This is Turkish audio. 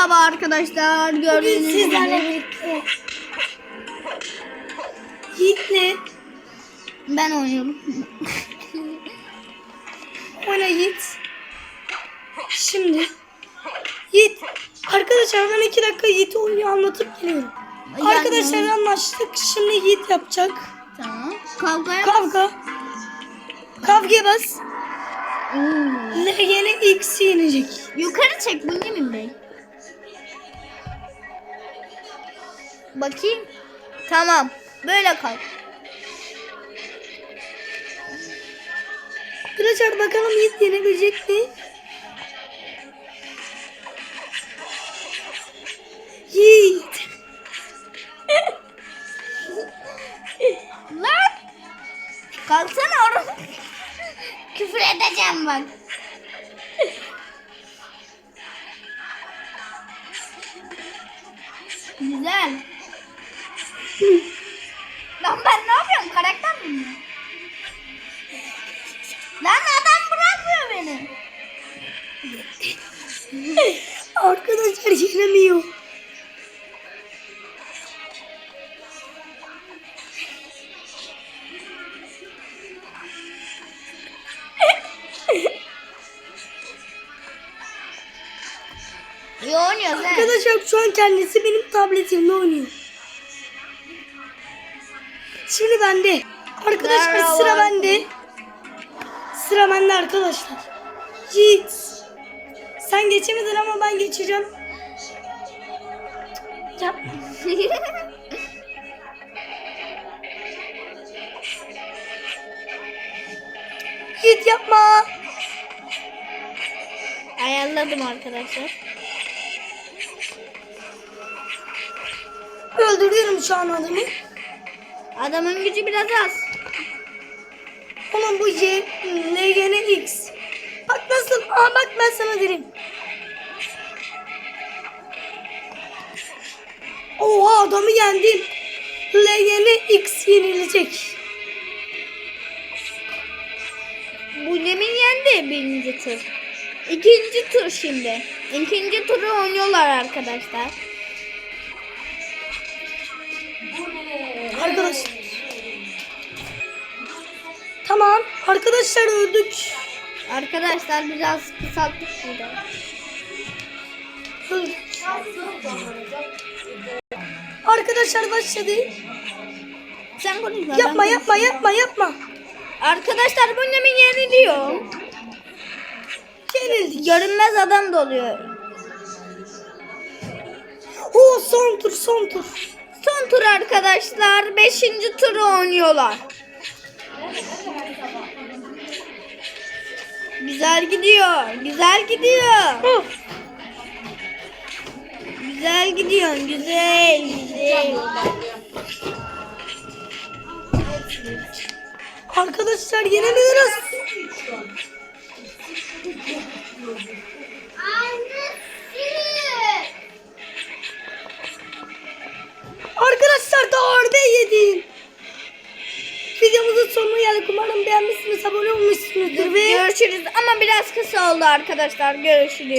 Merhaba arkadaşlar. Gördüğünüz sizlerle gibi birlikte Yiğit'le ben oynuyorum. oyna Yiğit. Şimdi Yiğit arkadaşlar ben iki dakika Yiğit'i oyunu anlatıp geliyorum. Yani- Arkadaşlar anlaştık. Şimdi Yiğit yapacak. Tamam. Kavgaya Kavga. Kavgaya bas. Oo. LGN X yenecek. Yukarı çek Bünyamin Bey. Bakayım. Tamam. Böyle kal. Arkadaşlar bakalım Yiğit yenebilecek mi? Yiğit. Lan. Kalksana orada. Küfür edeceğim bak. Güzel. Lan ben ne yapıyorum? Karakter miyim? Lan adam bırakmıyor beni. Arkadaşlar yenemiyor. İyi oynuyoruz he. Arkadaşlar şu an kendisi benim tabletimle oynuyor. Şimdi bende. Arkadaşlar Merhaba. sıra bende. Sıra bende arkadaşlar. Yiğit. Sen geçemedin ama ben geçeceğim. Yap. Yiğit yapma. Ayarladım arkadaşlar. Öldürüyorum şu an adamı. Adamın gücü biraz az. Oğlum bu Y, LGN X. Bak nasıl, bak ben sana derim. Oha adamı yendim. LGN X yenilecek. Bu demin yendi birinci tur. İkinci tur şimdi. İkinci turu oynuyorlar arkadaşlar. Arkadaşlar. Tamam. Arkadaşlar öldük. Arkadaşlar biraz kısalttık burada. Öldük. Arkadaşlar başladı. Sen konuşma. Yapma yapma yapma yapma. Arkadaşlar bu demin yeniliyor. Yenildik. Görünmez adam doluyor. Oo son tur son tur. Son tur arkadaşlar. Beşinci turu oynuyorlar. Güzel gidiyor. Güzel gidiyor. Güzel gidiyorsun. Güzel. Güzel. Arkadaşlar yenemiyoruz. Arkadaşlar Videomuzun sonuna geldik. Umarım beğenmişsiniz, abone olmuşsunuzdur ve Görüşürüz ama biraz kısa oldu arkadaşlar. Görüşürüz.